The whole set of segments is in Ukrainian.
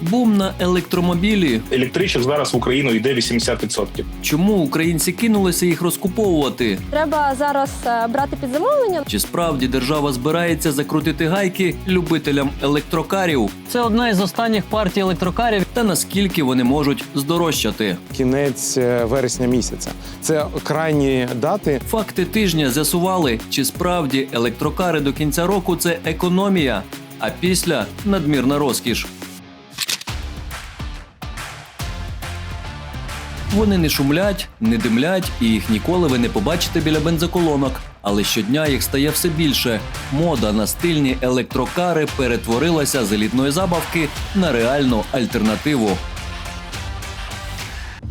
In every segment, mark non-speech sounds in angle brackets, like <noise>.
Бум на електромобілі. Електричок зараз в Україну йде 80%. Чому українці кинулися їх розкуповувати? Треба зараз е, брати під замовлення. Чи справді держава збирається закрутити гайки любителям електрокарів? Це одна із останніх партій електрокарів. Та наскільки вони можуть здорожчати? кінець е, вересня місяця. Це крайні дати. Факти тижня з'ясували, чи справді електрокари до кінця року це економія, а після надмірна розкіш. Вони не шумлять, не димлять, і їх ніколи ви не побачите біля бензоколонок. Але щодня їх стає все більше. Мода на стильні електрокари перетворилася з елітної забавки на реальну альтернативу.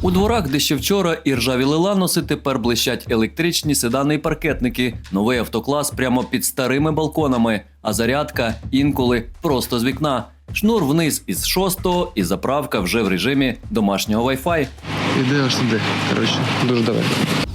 У дворах, де ще вчора і ржаві леланоси, тепер блищать електричні седани і паркетники. Новий автоклас прямо під старими балконами, а зарядка інколи просто з вікна. Шнур вниз із шостого, і заправка вже в режимі домашнього Wi-Fi. Іде аж сюди. Коротше, дуже далеко.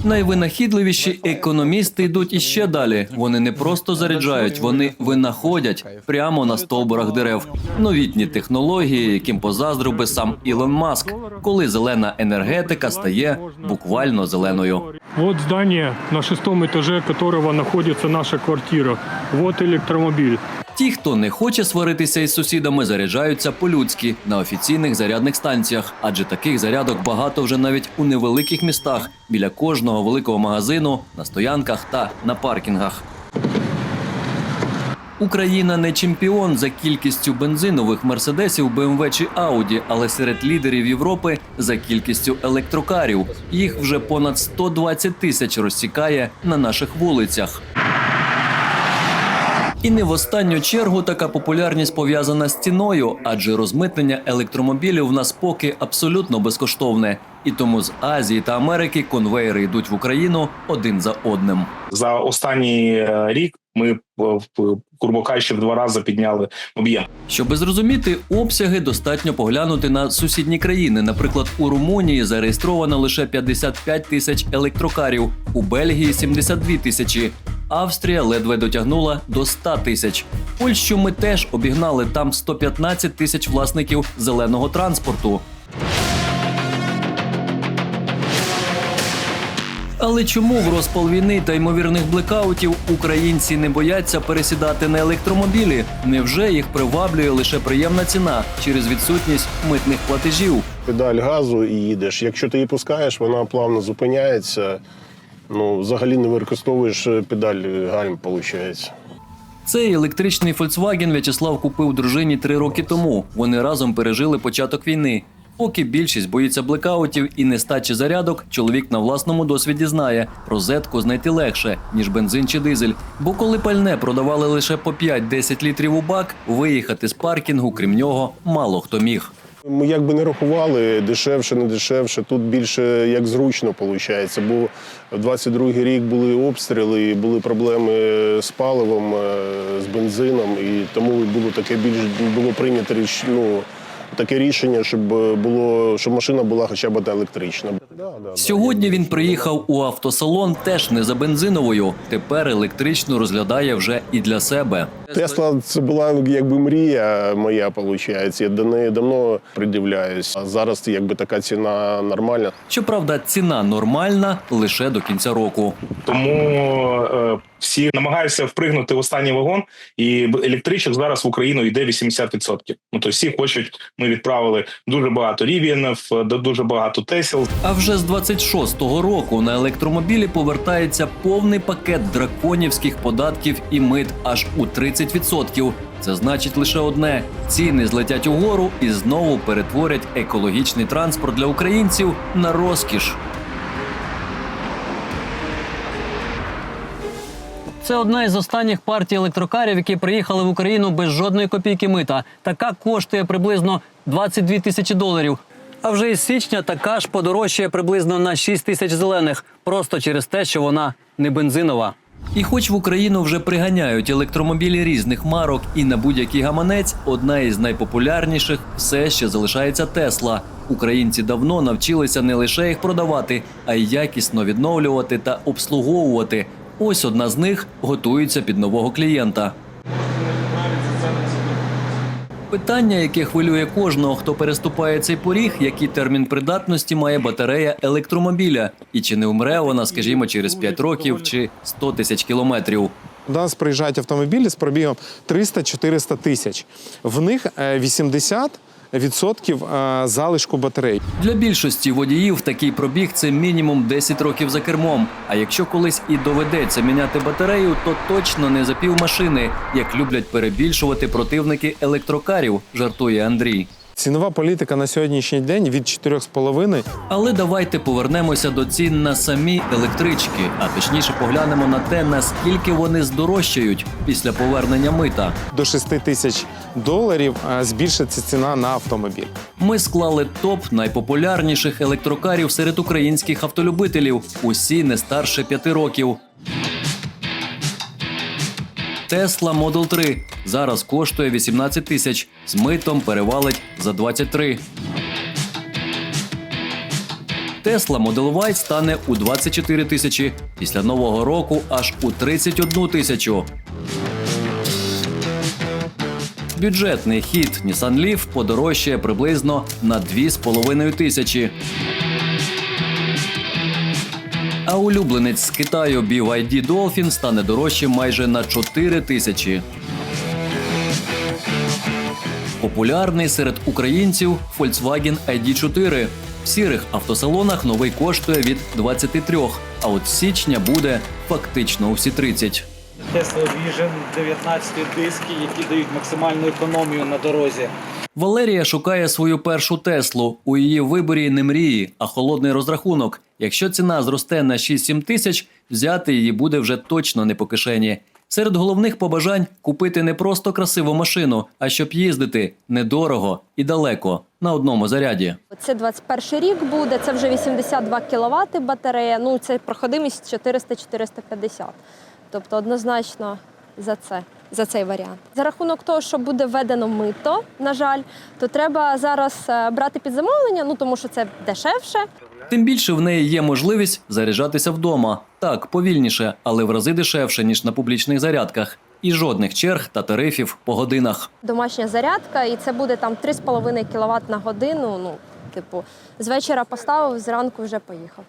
Найвинахідливіші економісти йдуть іще далі. Вони не просто заряджають, вони винаходять прямо на стовбурах дерев. Новітні технології, яким позаздрив би сам Ілон Маск, коли зелена енергетика стає буквально зеленою. Вот здание, на шестом этаже которого находится наша квартира. Вот электромобиль. Ті, хто не хоче сваритися із сусідами, заряджаються по-людськи на офіційних зарядних станціях, адже таких зарядок багато вже навіть у невеликих містах біля кожного великого магазину, на стоянках та на паркінгах. Україна не чемпіон за кількістю бензинових мерседесів, БМВ чи Ауді, але серед лідерів Європи за кількістю електрокарів. Їх вже понад 120 тисяч розсікає на наших вулицях. І не в останню чергу така популярність пов'язана з ціною, адже розмитнення електромобілів в нас поки абсолютно безкоштовне. І тому з Азії та Америки конвейери йдуть в Україну один за одним. За останній е, рік ми е, в- грубо кажучи, в два рази підняли об'єм. Щоб зрозуміти обсяги, достатньо поглянути на сусідні країни. Наприклад, у Румунії зареєстровано лише 55 тисяч електрокарів, у Бельгії 72 тисячі. Австрія ледве дотягнула до 100 тисяч. Польщу ми теж обігнали там 115 тисяч власників зеленого транспорту. Але чому в розпал війни та ймовірних блекаутів українці не бояться пересідати на електромобілі? Невже їх приваблює лише приємна ціна через відсутність митних платежів? педаль газу і їдеш. Якщо ти її пускаєш, вона плавно зупиняється. Ну, взагалі не використовуєш педаль гальм, виходить. Цей електричний Volkswagen В'ячеслав купив дружині три роки тому. Вони разом пережили початок війни. Поки більшість боїться блекаутів і нестачі зарядок, чоловік на власному досвіді знає, розетку знайти легше, ніж бензин чи дизель. Бо коли пальне продавали лише по 5-10 літрів у бак, виїхати з паркінгу, крім нього, мало хто міг. Ми якби не рахували, дешевше, не дешевше. Тут більше як зручно виходить. Бо в 22-й рік були обстріли, були проблеми з паливом, е, з бензином, і тому було таке більш було прийнято ну, таке рішення, щоб було, щоб машина була хоча б електрична. Да, да. Сьогодні він приїхав у автосалон теж не за бензиновою. Тепер електричну розглядає вже і для себе. Тесла це була якби мрія моя, виходить. Я до неї давно придивляюсь. А зараз якби така ціна нормальна. Щоправда, ціна нормальна лише до кінця року. Тому е, всі намагаються впригнути в останній вагон, і електричок зараз в Україну йде 80%. Ну то всі хочуть. Ми відправили дуже багато рівінів, дуже багато тесел. А вже з 26-го року на електромобілі повертається повний пакет драконівських податків і мит аж у 30%. Це значить лише одне: ціни злетять угору і знову перетворять екологічний транспорт для українців на розкіш. Це одна із останніх партій електрокарів, які приїхали в Україну без жодної копійки мита. Така коштує приблизно 22 тисячі доларів. А вже із січня така ж подорожчає приблизно на 6 тисяч зелених, просто через те, що вона не бензинова. І хоч в Україну вже приганяють електромобілі різних марок і на будь-який гаманець, одна із найпопулярніших все ще залишається Тесла. Українці давно навчилися не лише їх продавати, а й якісно відновлювати та обслуговувати. Ось одна з них готується під нового клієнта. Питання, яке хвилює кожного, хто переступає цей поріг, який термін придатності має батарея електромобіля, і чи не умре вона, скажімо, через 5 років чи 100 тисяч кілометрів. До нас приїжджають автомобілі з пробігом 300-400 тисяч. В них е, 80 відсотків е, залишку батарей. Для більшості водіїв такий пробіг це мінімум 10 років за кермом. А якщо колись і доведеться міняти батарею, то точно не за пів машини, як люблять перебільшувати противники електрокарів, жартує Андрій. Цінова політика на сьогоднішній день від 4,5 Але давайте повернемося до цін на самі електрички, а точніше поглянемо на те, наскільки вони здорожчають після повернення мита. до 6 тисяч доларів збільшиться ціна на автомобіль. Ми склали топ найпопулярніших електрокарів серед українських автолюбителів. Усі не старше п'яти років. Тесла Model 3 зараз коштує 18 тисяч. З митом перевалить за 23. Тесла Model Y стане у 24 тисячі. Після нового року аж у 31 тисячу. Бюджетний хід Nissan Leaf подорожчає приблизно на 2,5 тисячі. А улюбленець з Китаю BYD Dolphin стане дорожчим майже на 4 тисячі. Популярний серед українців Volkswagen ID4. В сірих автосалонах новий коштує від 23, а от з січня буде фактично у всі 30. Tesla Vision 19 диски, які дають максимальну економію на дорозі. Валерія шукає свою першу Теслу. У її виборі не мрії, а холодний розрахунок. Якщо ціна зросте на 6-7 тисяч, взяти її буде вже точно не по кишені. Серед головних побажань купити не просто красиву машину, а щоб їздити недорого і далеко на одному заряді. Це 21 рік буде, це вже 82 кВт батарея. Ну це проходимість 400-450. Тобто однозначно за це. За цей варіант за рахунок того, що буде введено мито, на жаль, то треба зараз е, брати під замовлення, ну тому що це дешевше. Тим більше в неї є можливість заряджатися вдома. Так, повільніше, але в рази дешевше, ніж на публічних зарядках. І жодних черг та тарифів по годинах. Домашня зарядка, і це буде там 3,5 кВт на годину. Ну, типу, з вечора поставив, зранку вже поїхав.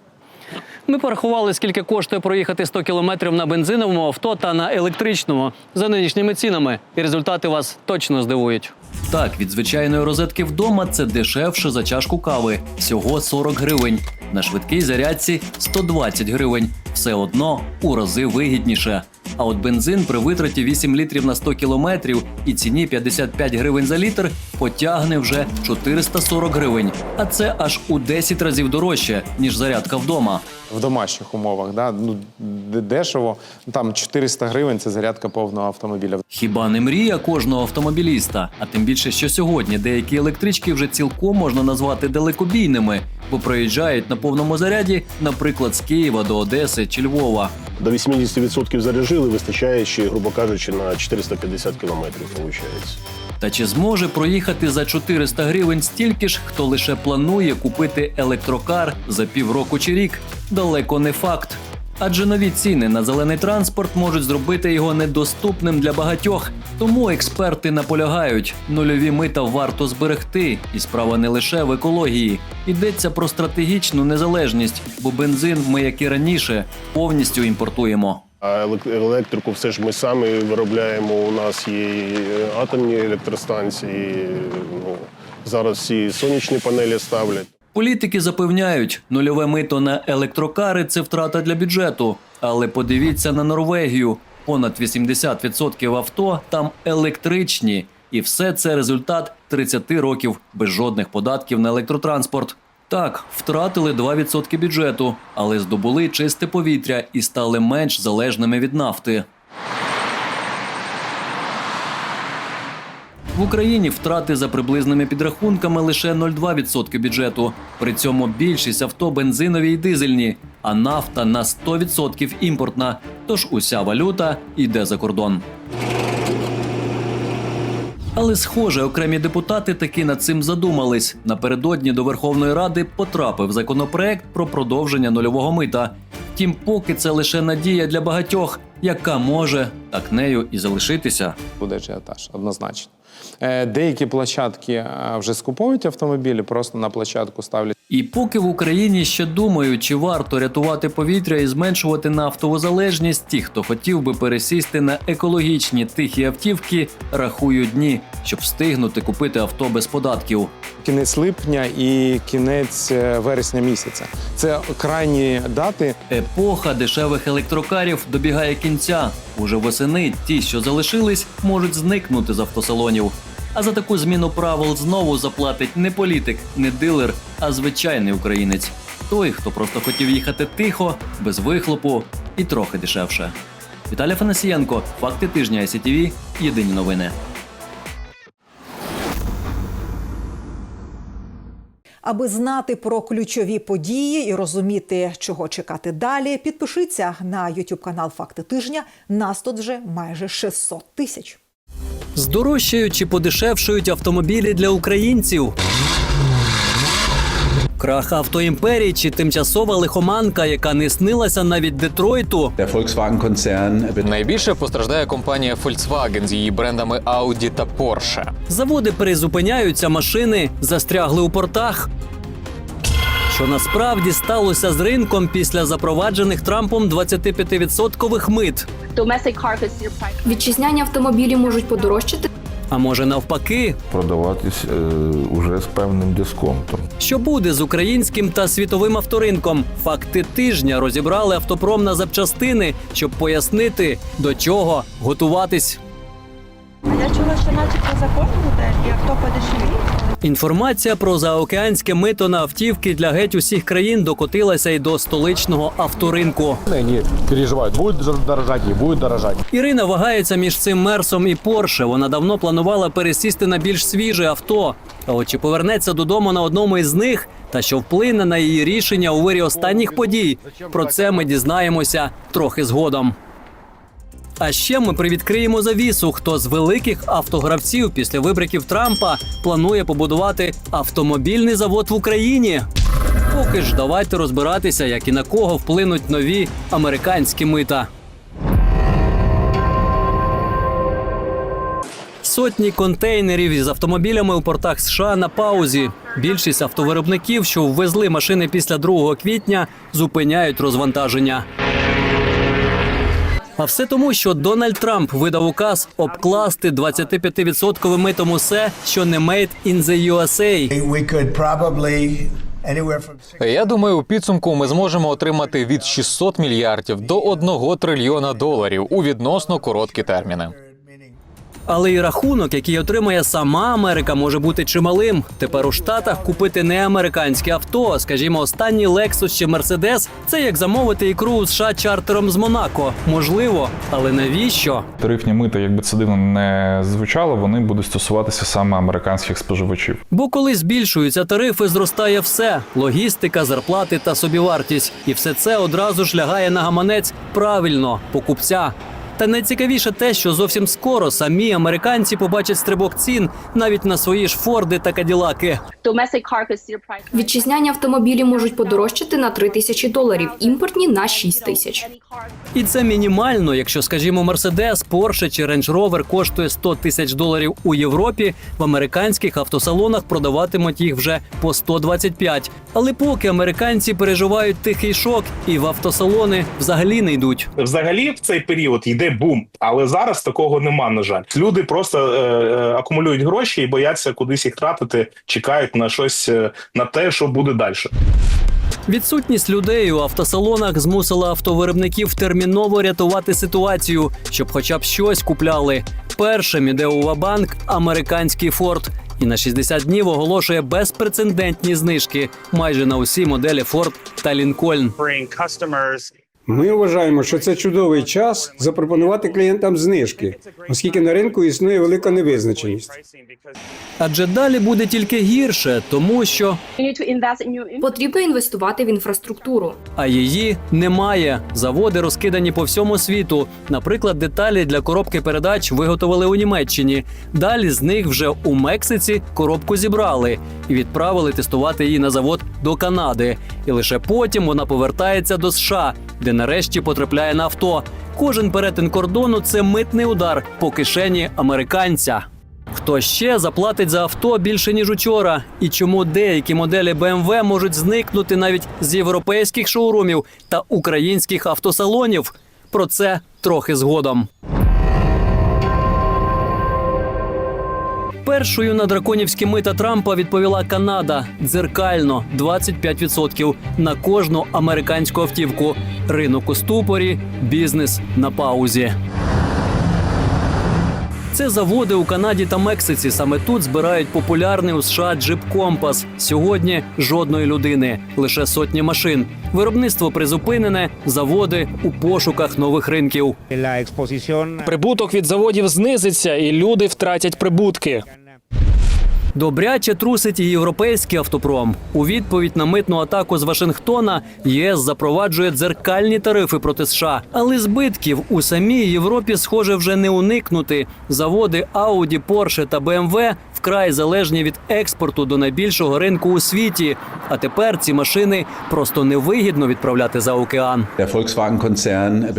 Ми порахували, скільки коштує проїхати 100 кілометрів на бензиновому авто та на електричному за нинішніми цінами. І результати вас точно здивують. Так, від звичайної розетки вдома це дешевше за чашку кави. Всього 40 гривень. На швидкій зарядці 120 гривень. Все одно у рази вигідніше. А от бензин при витраті 8 літрів на 100 кілометрів і ціні 55 гривень за літр потягне вже 440 гривень. А це аж у 10 разів дорожче, ніж зарядка вдома. в домашніх умовах. Да? Ну, дешево, там 400 гривень це зарядка повного автомобіля. Хіба не мрія кожного автомобіліста? А тим більше, що сьогодні деякі електрички вже цілком можна назвати далекобійними, бо проїжджають на повному заряді, наприклад, з Києва до Одеси чи Львова. До 80% заряжили, вистачає ще, грубо кажучи, на 450 кілометрів, виходить. Та чи зможе проїхати за 400 гривень стільки ж, хто лише планує купити електрокар за півроку чи рік? Далеко не факт. Адже нові ціни на зелений транспорт можуть зробити його недоступним для багатьох. Тому експерти наполягають, нульові мита варто зберегти, і справа не лише в екології. Йдеться про стратегічну незалежність, бо бензин ми, як і раніше, повністю імпортуємо. А елек- електрику все ж ми самі виробляємо. У нас є атомні електростанції. Ну, зараз всі сонячні панелі ставлять. Політики запевняють, нульове мито на електрокари це втрата для бюджету. Але подивіться на Норвегію: понад 80% авто там електричні, і все це результат 30 років без жодних податків на електротранспорт. Так, втратили 2% бюджету, але здобули чисте повітря і стали менш залежними від нафти. В Україні втрати за приблизними підрахунками лише 0,2% бюджету. При цьому більшість авто бензинові й дизельні, а нафта на 100% імпортна. Тож уся валюта йде за кордон. Але, схоже, окремі депутати таки над цим задумались. Напередодні до Верховної Ради потрапив законопроект про продовження нульового мита. Втім, поки це лише надія для багатьох, яка може так нею і залишитися. Буде ажіотаж, однозначно. Е, Деякі площадки е, вже скуповують автомобілі, просто на площадку ставлять. І поки в Україні ще думають, чи варто рятувати повітря і зменшувати нафтову залежність, ті, хто хотів би пересісти на екологічні тихі автівки, рахують дні, щоб встигнути купити авто без податків. Кінець липня і кінець е, вересня місяця. Це крайні дати. Епоха дешевих електрокарів добігає кінця. Уже восени ті, що залишились, можуть зникнути з автосалонів. А за таку зміну правил знову заплатить не політик, не дилер, а звичайний українець. Той, хто просто хотів їхати тихо, без вихлопу і трохи дешевше. Віталій Фанасієнко, факти тижня ICTV, Єдині новини. Аби знати про ключові події і розуміти, чого чекати далі, підпишіться на YouTube канал Факти тижня. Нас тут вже майже 600 тисяч. Здорожчають чи подешевшують автомобілі для українців. Крах автоімперії чи тимчасова лихоманка, яка не снилася навіть Детройту. Wird Найбільше постраждає компанія Volkswagen з її брендами Audi та Porsche. Заводи призупиняються, машини застрягли у портах. Що насправді сталося з ринком після запроваджених Трампом 25-відсоткових мит? Вітчизняні автомобілі можуть подорожчати. А може навпаки, продаватись е, уже з певним дисконтом. що буде з українським та світовим авторинком? Факти тижня розібрали автопром на запчастини, щоб пояснити, до чого готуватись. А я чула, що начебто закон буде, і авто подешевіє. Інформація про заокеанське мито на автівки для геть усіх країн докотилася й до столичного авторинку. Ні, переживають, будуть дорожати, будуть дорожати. Ірина вагається між цим мерсом і Порше. Вона давно планувала пересісти на більш свіже авто. А от чи повернеться додому на одному із них, та що вплине на її рішення у вирі останніх подій? Про це ми дізнаємося трохи згодом. А ще ми привідкриємо завісу, хто з великих автогравців після вибриків Трампа планує побудувати автомобільний завод в Україні. Поки ж давайте розбиратися, як і на кого вплинуть нові американські мита. Сотні контейнерів із автомобілями у портах США на паузі. Більшість автовиробників, що ввезли машини після 2 квітня, зупиняють розвантаження. А все тому, що Дональд Трамп видав указ обкласти 25% митом усе, що не made in the USA. Я думаю, у підсумку ми зможемо отримати від 600 мільярдів до 1 трильйона доларів у відносно короткі терміни. Але і рахунок, який отримає сама Америка, може бути чималим. Тепер у Штатах купити не американське авто, скажімо, останній Lexus чи Mercedes – це як замовити ікру у США чартером з Монако. Можливо, але навіщо? Тарифні мита, якби це дивно не звучало, вони будуть стосуватися саме американських споживачів. Бо коли збільшуються тарифи, зростає все: логістика, зарплати та собівартість. І все це одразу ж лягає на гаманець правильно покупця. Та найцікавіше те, що зовсім скоро самі американці побачать стрибок цін навіть на свої ж форди та каділаки. Вітчизняні автомобілі можуть подорожчати на 3 тисячі доларів, імпортні на 6 тисяч. І це мінімально, якщо, скажімо, Mercedes, Porsche чи Range Rover коштує 100 тисяч доларів у Європі, в американських автосалонах продаватимуть їх вже по 125. Але поки американці переживають тихий шок і в автосалони взагалі не йдуть. Взагалі в цей період йде бум, але зараз такого нема. На жаль, люди просто е, е, акумулюють гроші і бояться кудись їх тратити, чекають на щось е, на те, що буде далі. Відсутність людей у автосалонах змусила автовиробників терміново рятувати ситуацію, щоб хоча б щось купляли. Першим іде у Вабанк американський Форд. І на 60 днів оголошує безпрецедентні знижки майже на усі моделі Форд та Лінкольн. Ми вважаємо, що це чудовий час запропонувати клієнтам знижки, оскільки на ринку існує велика невизначеність. Адже далі буде тільки гірше, тому що Потрібно інвестувати в інфраструктуру. а її немає. Заводи розкидані по всьому світу. Наприклад, деталі для коробки передач виготовили у Німеччині. Далі з них вже у Мексиці коробку зібрали і відправили тестувати її на завод до Канади. І лише потім вона повертається до США, де нарешті потрапляє на авто. Кожен перетин кордону це митний удар по кишені американця. Хто ще заплатить за авто більше ніж учора? І чому деякі моделі BMW можуть зникнути навіть з європейських шоурумів та українських автосалонів? Про це трохи згодом. Першою на драконівські мита Трампа відповіла Канада дзеркально 25% на кожну американську автівку. Ринок у ступорі, бізнес на паузі. Це заводи у Канаді та Мексиці. Саме тут збирають популярний у США джип Компас. Сьогодні жодної людини, лише сотні машин. Виробництво призупинене, заводи у пошуках нових ринків. Прибуток від заводів знизиться, і люди втратять прибутки. Добряче трусить і європейський автопром. У відповідь на митну атаку з Вашингтона ЄС запроваджує дзеркальні тарифи проти США. Але збитків у самій Європі, схоже, вже не уникнути. Заводи Audi, Porsche та BMW вкрай залежні від експорту до найбільшого ринку у світі. А тепер ці машини просто невигідно відправляти за океан.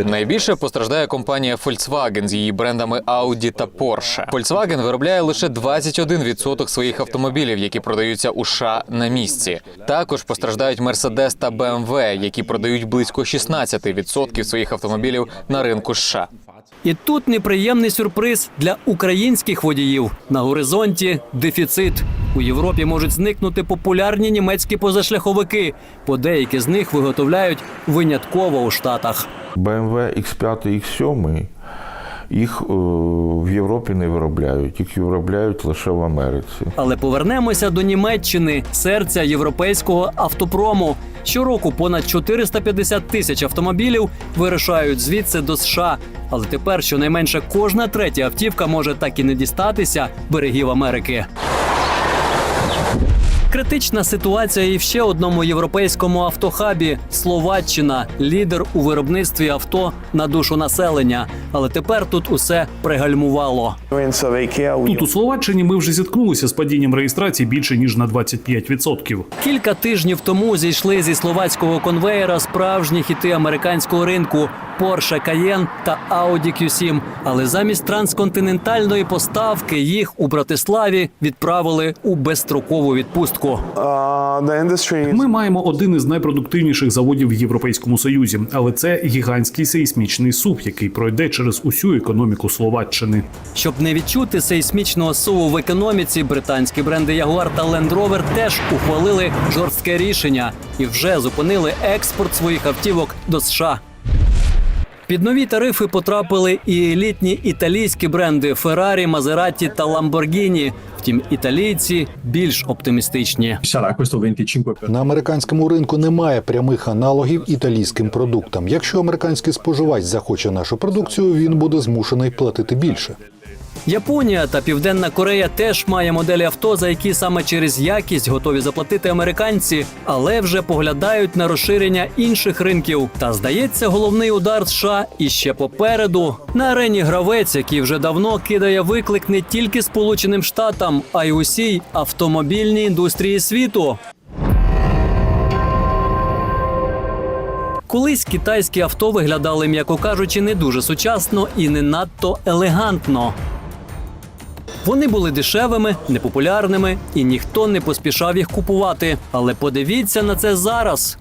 Найбільше постраждає компанія Volkswagen з її брендами Audi та Porsche. Volkswagen виробляє лише 21% своїх автомобілів, які продаються у США на місці. Також постраждають Mercedes та BMW, які продають близько 16% своїх автомобілів на ринку США. І тут неприємний сюрприз для українських водіїв. На горизонті дефіцит. У Європі можуть зникнути популярні німецькі позашляховики, бо деякі з них виготовляють винятково у Штатах. BMW X5 і X7 їх е, в Європі не виробляють, їх виробляють лише в Америці. Але повернемося до Німеччини, серця європейського автопрому. Щороку понад 450 тисяч автомобілів вирушають звідси до США. Але тепер щонайменше кожна третя автівка може так і не дістатися берегів Америки. Критична ситуація і в ще одному європейському автохабі Словаччина, лідер у виробництві авто на душу населення. Але тепер тут усе пригальмувало. Тут у Словаччині ми вже зіткнулися з падінням реєстрації більше ніж на 25%. Кілька тижнів тому зійшли зі словацького конвеєра справжні хіти американського ринку Porsche Cayenne та Audi Q7. Але замість трансконтинентальної поставки їх у Братиславі відправили у безстрокову відпустку. Ми маємо один із найпродуктивніших заводів в Європейському Союзі, але це гігантський сейсмічний суп, який пройде через усю економіку Словаччини. Щоб не відчути сейсмічного суву в економіці, британські бренди Jaguar та Land Rover теж ухвалили жорстке рішення і вже зупинили експорт своїх автівок до США. Під нові тарифи потрапили і елітні італійські бренди Ferrari, Maserati та Lamborghini. Втім, італійці більш оптимістичні. На американському ринку немає прямих аналогів італійським продуктам. Якщо американський споживач захоче нашу продукцію, він буде змушений платити більше. Японія та Південна Корея теж має моделі авто, за які саме через якість готові заплатити американці, але вже поглядають на розширення інших ринків. Та здається, головний удар США іще попереду. На арені гравець, який вже давно кидає виклик не тільки Сполученим Штатам, а й усій автомобільній індустрії світу. Колись китайські авто виглядали, м'яко кажучи, не дуже сучасно і не надто елегантно. Вони були дешевими, непопулярними, і ніхто не поспішав їх купувати. Але подивіться на це зараз.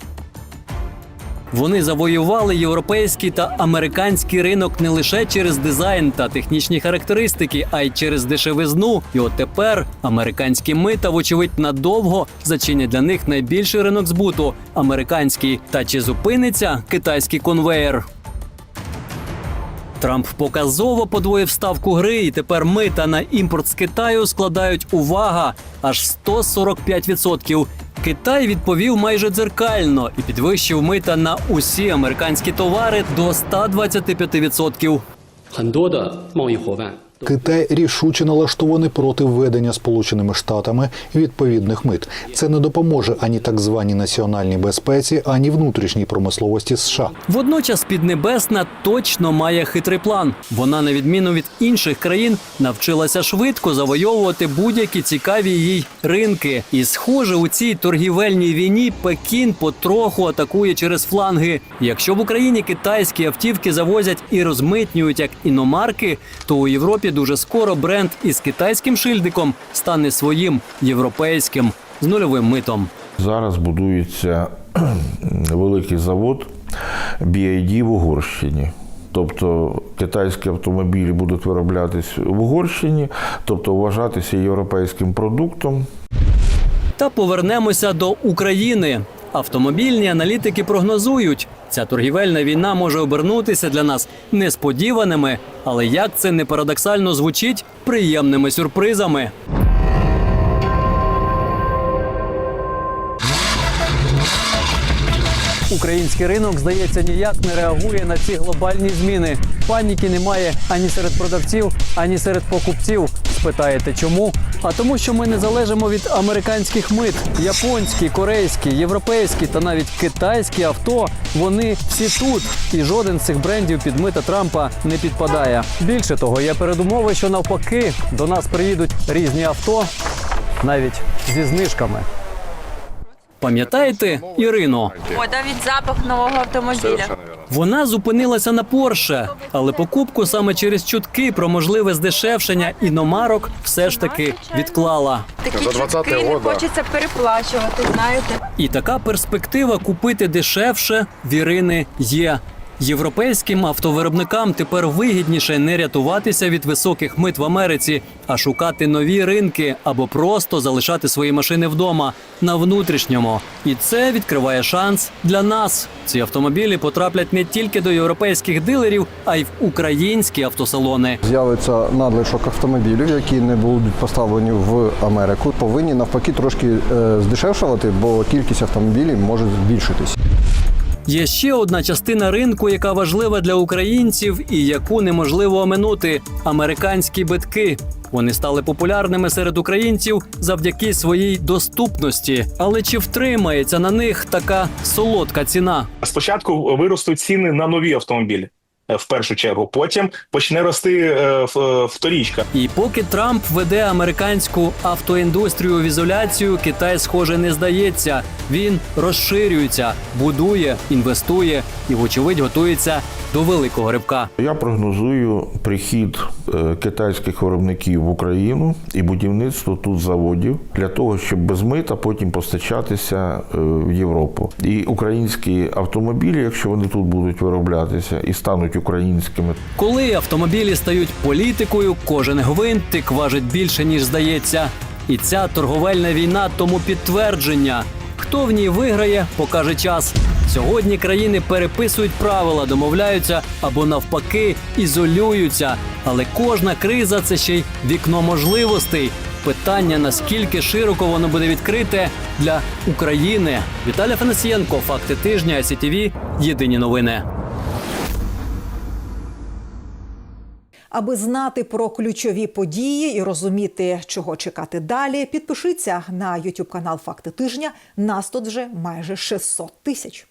Вони завоювали європейський та американський ринок не лише через дизайн та технічні характеристики, а й через дешевизну. І от тепер американські мита, вочевидь, надовго зачинять для них найбільший ринок збуту американський. Та чи зупиниться китайський конвеєр? Трамп показово подвоїв ставку гри, і тепер мита на імпорт з Китаю складають увага аж 145%. Китай відповів майже дзеркально і підвищив мита на усі американські товари до 125%. Китай рішуче налаштований проти введення Сполученими Штатами відповідних мит. Це не допоможе ані так званій національній безпеці, ані внутрішній промисловості США. Водночас Піднебесна точно має хитрий план. Вона, на відміну від інших країн, навчилася швидко завойовувати будь-які цікаві їй ринки. І, схоже, у цій торгівельній війні Пекін потроху атакує через фланги. Якщо в Україні китайські автівки завозять і розмитнюють як іномарки, то у Європі Європі дуже скоро бренд із китайським шильдиком стане своїм європейським з нульовим митом. Зараз будується <clears throat> великий завод BID в Угорщині. Тобто китайські автомобілі будуть вироблятись в Угорщині, тобто вважатися європейським продуктом. Та повернемося до України. Автомобільні аналітики прогнозують, ця торгівельна війна може обернутися для нас несподіваними, але як це не парадоксально звучить, приємними сюрпризами. Український ринок, здається, ніяк не реагує на ці глобальні зміни. Паніки немає ані серед продавців, ані серед покупців. Спитаєте, чому? А тому, що ми не залежимо від американських мит. Японські, корейські, європейські та навіть китайські авто. Вони всі тут. І жоден з цих брендів під мита Трампа не підпадає. Більше того, є передумови, що навпаки до нас приїдуть різні авто, навіть зі знижками. Пам'ятаєте Ірину? Ой, навіть запах нового автомобіля. Вона зупинилася на Порше, але покупку саме через чутки про можливе здешевшення іномарок все ж таки відклала. Такі чутки не хочеться переплачувати, знаєте. І така перспектива купити дешевше в Ірини є. Європейським автовиробникам тепер вигідніше не рятуватися від високих мит в Америці, а шукати нові ринки або просто залишати свої машини вдома на внутрішньому. І це відкриває шанс для нас. Ці автомобілі потраплять не тільки до європейських дилерів, а й в українські автосалони. З'явиться надлишок автомобілів, які не будуть поставлені в Америку. Повинні навпаки трошки е, здешевшувати, бо кількість автомобілів може збільшитись. Є ще одна частина ринку, яка важлива для українців і яку неможливо оминути американські битки. Вони стали популярними серед українців завдяки своїй доступності. Але чи втримається на них така солодка ціна? Спочатку виростуть ціни на нові автомобілі. Е, В першу чергу, потім почне рости е, в- е, вторічка. І поки Трамп веде американську автоіндустрію в ізоляцію, Китай, схоже, не здається. Він розширюється, будує, інвестує і, вочевидь, готується до великого ривка. Я прогнозую прихід е, китайських виробників в Україну і будівництво тут заводів для того, щоб без мита потім постачатися е, в Європу. І українські автомобілі, якщо вони тут будуть вироблятися і стануть українськими, Коли автомобілі стають політикою, кожен гвинтик важить більше ніж здається. І ця торговельна війна тому підтвердження. Хто в ній виграє, покаже час. Сьогодні країни переписують правила, домовляються або навпаки ізолюються. Але кожна криза це ще й вікно можливостей. Питання наскільки широко воно буде відкрите для України. Віталій Фанасієнко, факти тижня, СІТВ, Єдині новини. Аби знати про ключові події і розуміти, чого чекати далі, підпишіться на YouTube канал Факти тижня. Нас тут вже майже 600 тисяч.